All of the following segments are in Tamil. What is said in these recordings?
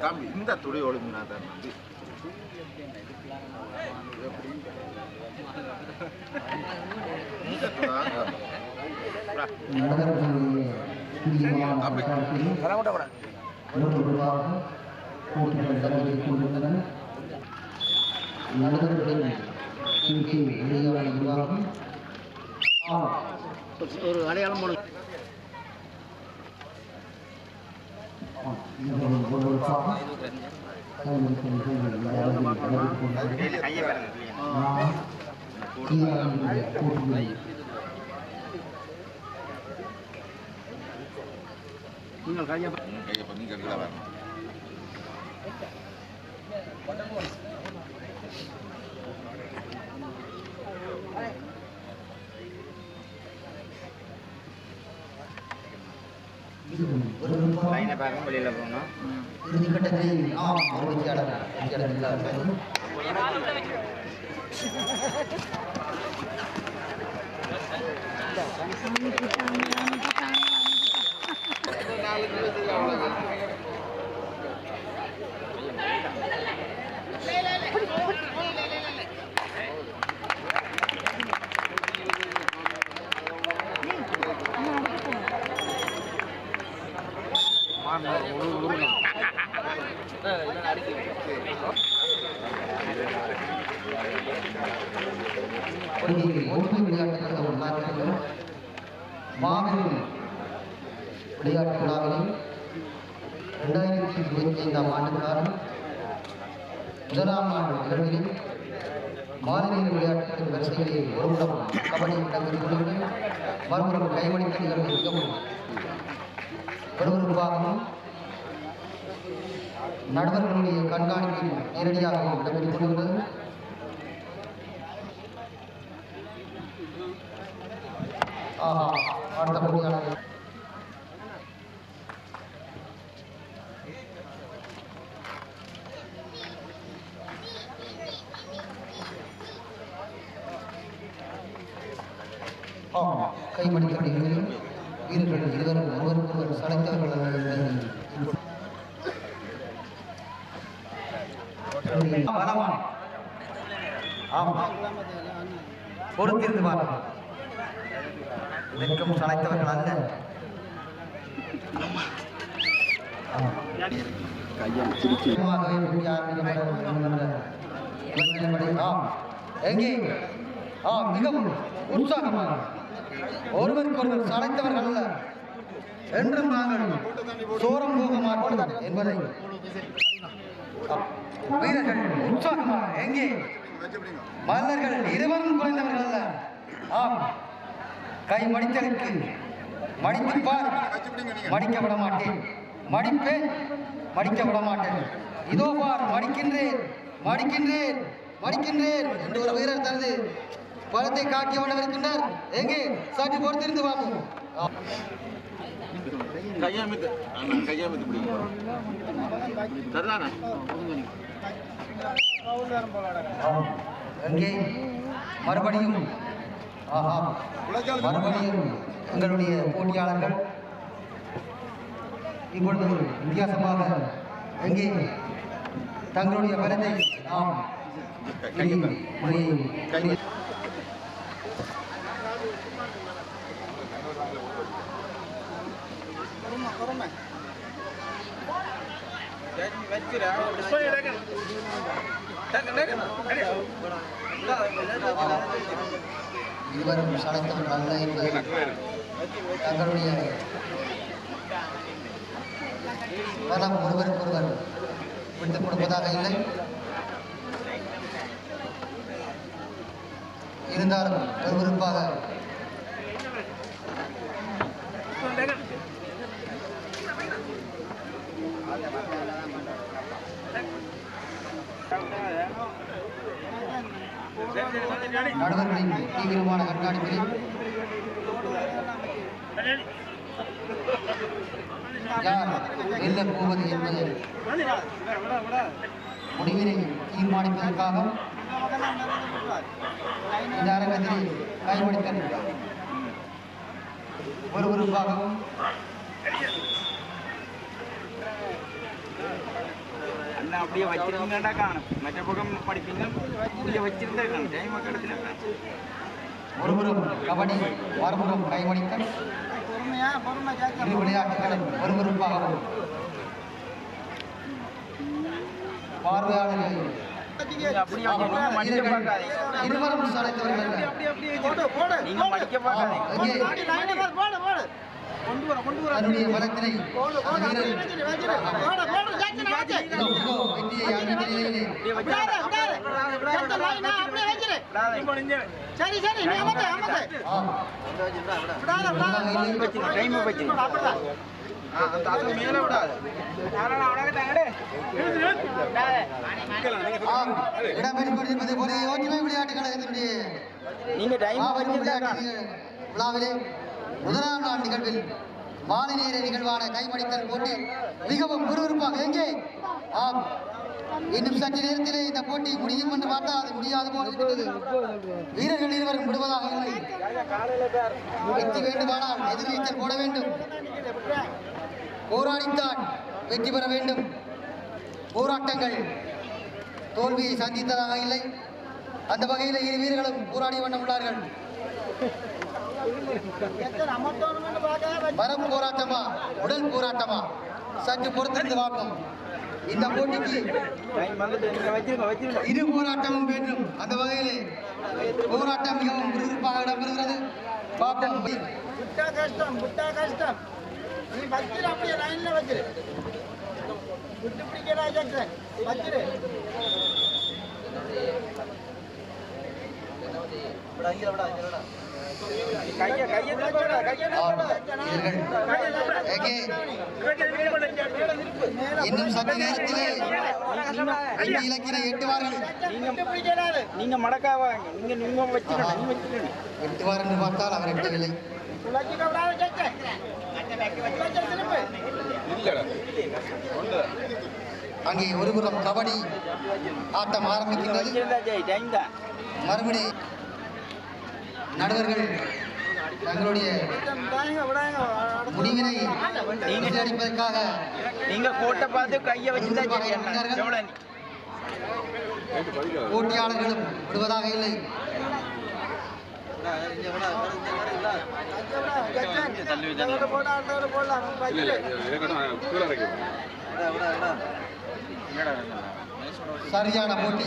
தம்பி இந்த துடி ஒழுங்குனா தான் வந்து இந்த துளா நகரங்களுடைய தம்பி. பட்டாளத்தில் ஈரானுடைய போட்டியில் நீங்கள் கையை கையை பண்ணி கீழே வரணும் லைனை பார்க்க வெளியில் போகணும். இறுதிக்கட்டத்தில் ஆம் அறுபத்தி வெற்றியாளர் அஞ்சு ஒன்று மாபெரும் விளையாட்டு விழாவிலே ரெண்டாயிரத்தி இருபத்தி ஐந்தாம் ஆண்டுக்கான முதலாம் ஆண்டு நிகழ்வில் மாநில விளையாட்டுகளின் வரிசையிலே ஒருபுறம் கபடி இடம்பெற்றுக் கொள்கிறது மறுபுறம் கைமணித்த நிகழ்வு மிகவும் விறுவிறுப்பாகவும் நடுவர்களுடைய கண்காணிப்பில் நேரடியாகவும் இடம்பெற்றுக் கொள்கிறது. ஆஹா அடுத்த போட்டியாளர். ஆம் கைமடிக்கப்படுகிறது வீரர்கள் இருவரும் ஒருவருக்கொருவர் சளைத்தவர்கள் பலவான் ஆம் பொறுத்திருந்து பாருங்கள் இதற்கும் சளைத்தவர்கள் அல்ல. சுயமாகவே வெற்றி எங்கே? ஆம் மிகவும் உற்சாகமாக. ஒருவருக்கு ஒருவர் சளைத்தவர்கள் அல்ல. என்றும் நாங்கள் சோரம் போக மாட்டோம் என்பதை. வீரர்கள் உற்சாகமாக. எங்கே? மன்னர்கள் இருவரும் குறைந்தவர்கள் அல்ல ஆம். கை மடித்தலுக்கு மடித்து பார் மடிக்க விட மாட்டேன் மடிப்பேன் மடிக்க விட மாட்டேன் இதோ பார் மடிக்கின்றேன். மடிக்கின்றேன். மடிக்கின்றேன். என்று ஒரு வீரர் தனது பலத்தை காட்டிய வண்ணம் இருக்கின்றார். எங்கே? சற்று பொறுத்திருந்து பார்ப்போம். கையமைத்து அண்ணா கையமைத்து ஆம். எங்கே? மறுபடியும் ஆஹா. மறுபடியும் எங்களுடைய போட்டியாளர்கள். இப்பொழுது வித்தியாசமாக எங்கே? தங்களுடைய பலத்தை நாம் கையை கை இருவரும் சளைத்தவர்கள் நல்ல என்பதை தங்களுடைய பலம் ஒருவருக்கொருவர் விட்டுக் கொடுப்பதாக இல்லை. இருந்தாலும் ஒருவருப்பாக நடுவர்களின் தீவிரமான கண்காணிப்பில். யார் வெல்லப் போவது என்பது முடிவினை தீர்மானிப்பதற்காக இந்த அரங்கத்தில் கைமடித்தல் விறுவிறுப்பாகவும் எல்லாம் அப்படியே வச்சிருக்கீங்கடா காணும் மற்ற பக்கம் படிப்பீங்க அப்படியே வச்சிருந்தா காணும் டைம் கடத்துல ஒருபுறம் கபடி மறுபுறம் இரு விளையாட்டுகளும் ஒருவருப்பாகவும் பார்வையாளர்கள் இருவரும் சளைத்தவர்கள் போடு போடு நீங்க மடிக்க பார்க்காதீங்க அங்கே போடு போடு கொண்டு வர கொண்டு வர சரி சரி நீ அமத்து அமத்து ஆம், விடாத விடாத. டைம் வச்சிருங்க அப்படிதான். விழாவிலே முதலாம் நாள் நிகழ்வில் மாலை நேர நிகழ்வான கைமடித்தல் போட்டி மிகவும் விறுவிறுப்பாக. எங்கே? ஆம் இன்னும் சற்று நேரத்திலே இந்த போட்டி முடியும் என்று பார்த்தால் அது முடியாது போல் இருக்கிறது வீரர்கள் இருவரும் விடுவதாக இல்லை. வெற்றி வேண்டுமானால் எதிர்நீச்சல் போட வேண்டும். போராடித்தான் வெற்றி பெற வேண்டும். போராட்டங்கள் தோல்வியை சந்தித்ததாக இல்லை. அந்த வகையில் இரு வீரர்களும் போராடி வண்ணம் உள்ளார்கள். மரம் போராட்டமா? உடல் போராட்டமா? சற்று பொறுத்திருந்து பார்ப்போம். இந்த போட்டிக்கு இரு போராட்டமும் வேண்டும். அந்த வகையிலே போராட்டம் மிகவும் விறுவிறுப்பாக இடம்பெறுகிறது பார்ப்போம் விட்டா கஷ்டம் விட்டா கஷ்டம். நீ வச்சிரு அப்படியே லைன்ல வச்சிரு. விட்டு பிடிக்கிறா ஜாக்சன். வச்சிரு. கைய கைய கைய வீரர்கள் எங்கே இன்னும் சற்று நேரத்திலே வெற்றி இலக்கினை எட்டுவார்கள் நீங்க மடக்காவாங்க நீங்க நீங்க வச்சிருங்க எட்டுவார் என்று பார்த்தால் அவர் எட்டவில்லை. அங்கே ஒருபுறம் கபடி ஆட்டம் ஆரம்பிக்கின்றது. மறுபடி நடுவர்கள் தங்களுடைய முடிவினை அடிப்பதற்காக நீங்க கோட்டை பார்த்து கைய ஜோடனி போட்டியாளர்களும் விடுவதாக இல்லை. சரியான போட்டி.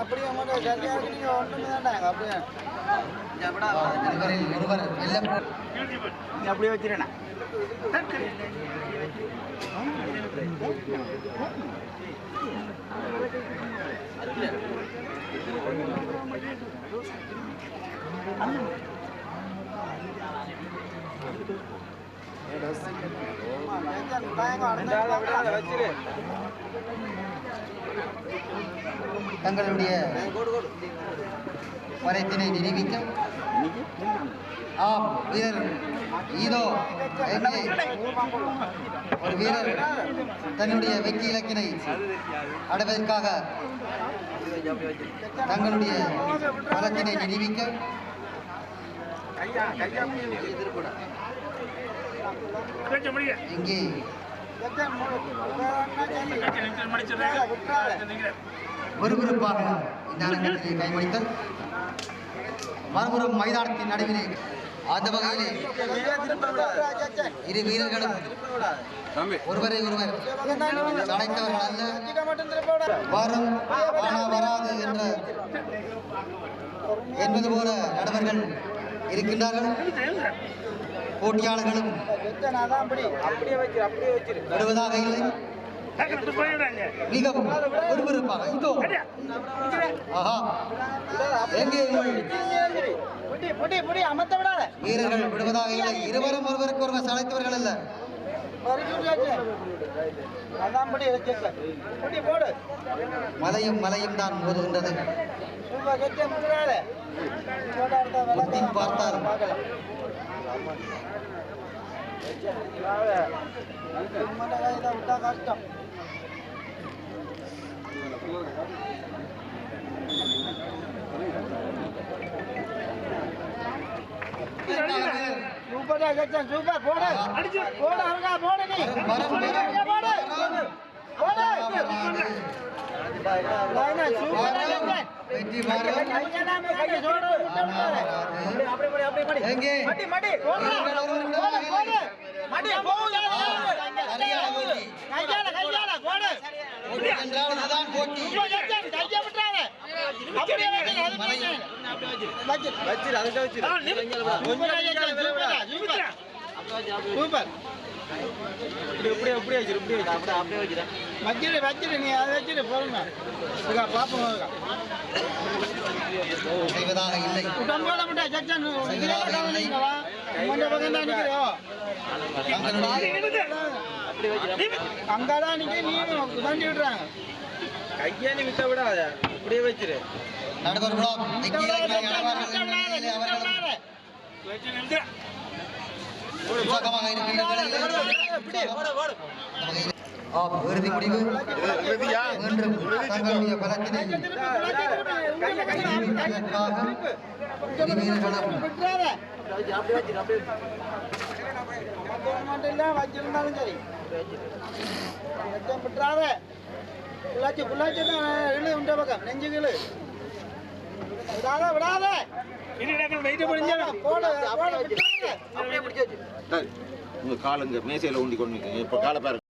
அப்படியே மட்டும் சரியா நீங்க தங்களுடைய பரத்தினை நிரூபிக்கும். ஆம் வீரர் இதோ எங்கே ஒரு வீரர் தன்னுடைய வெற்றி இலக்கினை அடைவதற்காக தங்களுடைய பலத்தினை நிரூபிக்க. இங்கே விறுவிறுப்பாக இந்த அரங்கத்திலே கைமடித்தல். மறுபுறம் மைதானத்தின் நடுவிலே அந்த வகையிலே இரு வீரர்களும் ஒருவரை ஒருவர் அடைத்தவர்கள் அல்ல. வரும் ஆனா வராது என்ற என்பது போல நடுவர்கள் இருக்கின்றார்கள். போட்டியாளர்களும் விடுவதாக இல்லை. மிகவும் விறுவிறுப்பாக. இதோ. ஆஹா. எங்கே? வீரர்கள் விடுவதாக இல்லை. இருவரும் ஒருவருக்கு ஒருவர் சளைத்தவர்கள் அல்ல. மலையும் மலையும் தான் மோதுகின்றது. சூப்பர் கஷ்டம் சூப்பரா கட்சன் சூப்பர் போடு போடு அவங்க போடு. நீ போடு போடு. வரும். அப்படியே வச்சிரு அப்படியே வச்சிரு அப்படியே அப்படியே வச்சிரு வச்சிரு வச்சிரு நீ அதை வச்சிரு போடுங்க இருக்கா பாப்போம் செய்வதாக இல்லை. உடம்போட முட்டா ஜக்சன் இதுல தான் நிக்கிறவா உங்க பக்கம் தான் நிக்கிறோ தங்களுடைய அங்கதான் நிக்க நீ வண்டி விடுறாங்க. கையை நீ விட்ட விடாத. இப்படியே வச்சிரு. அவர்கள். ஆம், இறுதி முடிவு. தங்களுடைய பலத்தினை வச்சிருந்தாலும் சரி விட்டுறாத புள்ளாச்சி புள்ளாச்சி தான் இழு உண்ட பக்கம் நெஞ்சு கிளு விடாத விடாத உங்க காலுங்க மேசையில ஊண்டி கொண்டு இப்போ காலை பாருங்க.